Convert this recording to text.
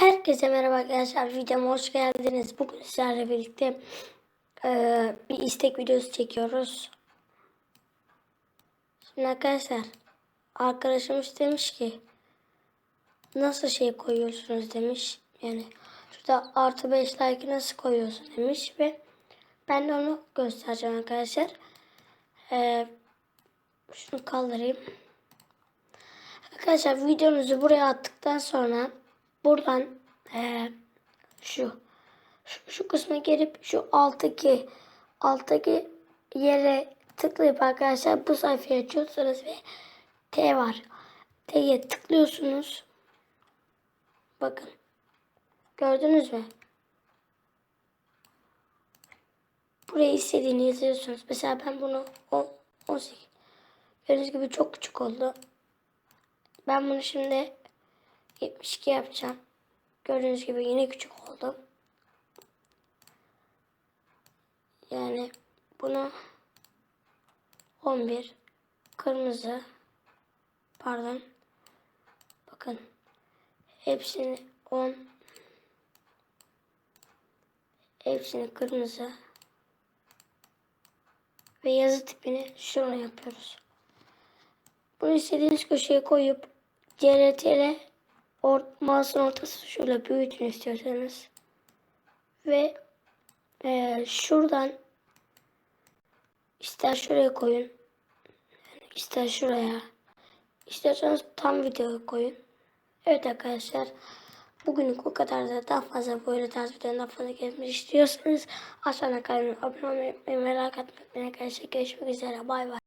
Herkese merhaba arkadaşlar. Videoma hoş geldiniz. Bugün sizlerle birlikte eee, bir istek videosu çekiyoruz. Şimdi arkadaşlar arkadaşımız demiş ki nasıl şey koyuyorsunuz demiş. Yani şurada artı 5 like nasıl koyuyorsun demiş ve ben de onu göstereceğim arkadaşlar. Eee, şunu kaldırayım. Arkadaşlar videonuzu buraya attıktan sonra buradan eee, şu, şu şu kısma gelip şu alttaki alttaki yere tıklayıp arkadaşlar bu sayfayı açıyorsunuz ve T var. T'ye tıklıyorsunuz. Bakın. Gördünüz mü? Buraya istediğini yazıyorsunuz. Mesela ben bunu 10, 18 Gördüğünüz gibi çok küçük oldu. Ben bunu şimdi 72 yapacağım. Gördüğünüz gibi yine küçük oldu. Yani bunu 11 kırmızı pardon bakın hepsini 10 hepsini kırmızı ve yazı tipini şuna yapıyoruz. Bunu istediğiniz köşeye koyup CRT'le or mouse'un ortası şöyle büyütün istiyorsanız. Ve eee, şuradan ister şuraya koyun. ister şuraya. İsterseniz tam videoya koyun. Evet arkadaşlar. Bugünlük bu kadar da daha fazla böyle tarz videodan daha fazla gelmek istiyorsanız aşağıda kanalıma abone olmayı. Merak etmeyin arkadaşlar. Görüşmek üzere. Bay bay.